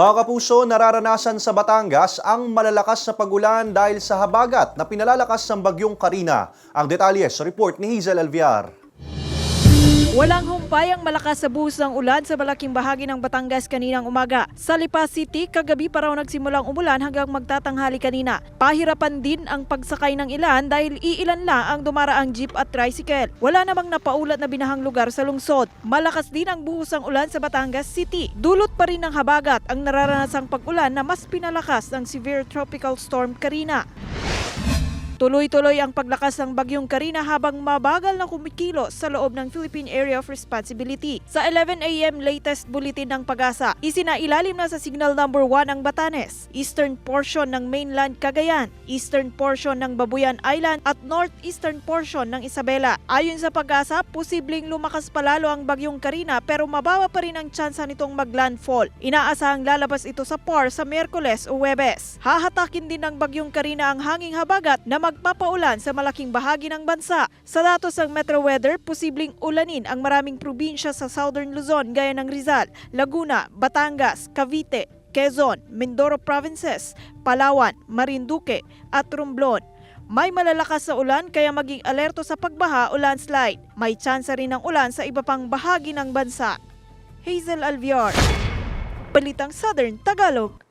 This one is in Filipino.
Mga kapuso, nararanasan sa Batangas ang malalakas na pagulan dahil sa habagat na pinalalakas ng bagyong Karina. Ang detalye sa report ni Hazel Alviar. Walang humpay ang malakas sa buhos ng ulan sa malaking bahagi ng Batangas kaninang umaga. Sa Lipa City, kagabi pa raw nagsimulang umulan hanggang magtatanghali kanina. Pahirapan din ang pagsakay ng ilan dahil iilan lang ang dumaraang jeep at tricycle. Wala namang napaulat na binahang lugar sa lungsod. Malakas din ang buhos ng ulan sa Batangas City. Dulot pa rin ng habagat ang nararanasang pag-ulan na mas pinalakas ng severe tropical storm Karina. Tuloy-tuloy ang paglakas ng bagyong Karina habang mabagal na kumikilo sa loob ng Philippine Area of Responsibility. Sa 11 a.m. latest bulletin ng pag-asa, isinailalim na sa signal number 1 ang Batanes, eastern portion ng mainland Cagayan, eastern portion ng Babuyan Island at northeastern portion ng Isabela. Ayon sa pag-asa, posibleng lumakas palalo ang bagyong Karina pero mababa pa rin ang tsansa nitong maglandfall. Inaasahang lalabas ito sa PAR sa Merkules o Webes. Hahatakin din ng bagyong Karina ang hanging habagat na magpapaulan sa malaking bahagi ng bansa. Sa datos ng Metro Weather, posibleng ulanin ang maraming probinsya sa Southern Luzon gaya ng Rizal, Laguna, Batangas, Cavite, Quezon, Mindoro Provinces, Palawan, Marinduque at Romblon. May malalakas sa ulan kaya maging alerto sa pagbaha o landslide. May tsansa rin ng ulan sa iba pang bahagi ng bansa. Hazel Alviar, Balitang Southern Tagalog.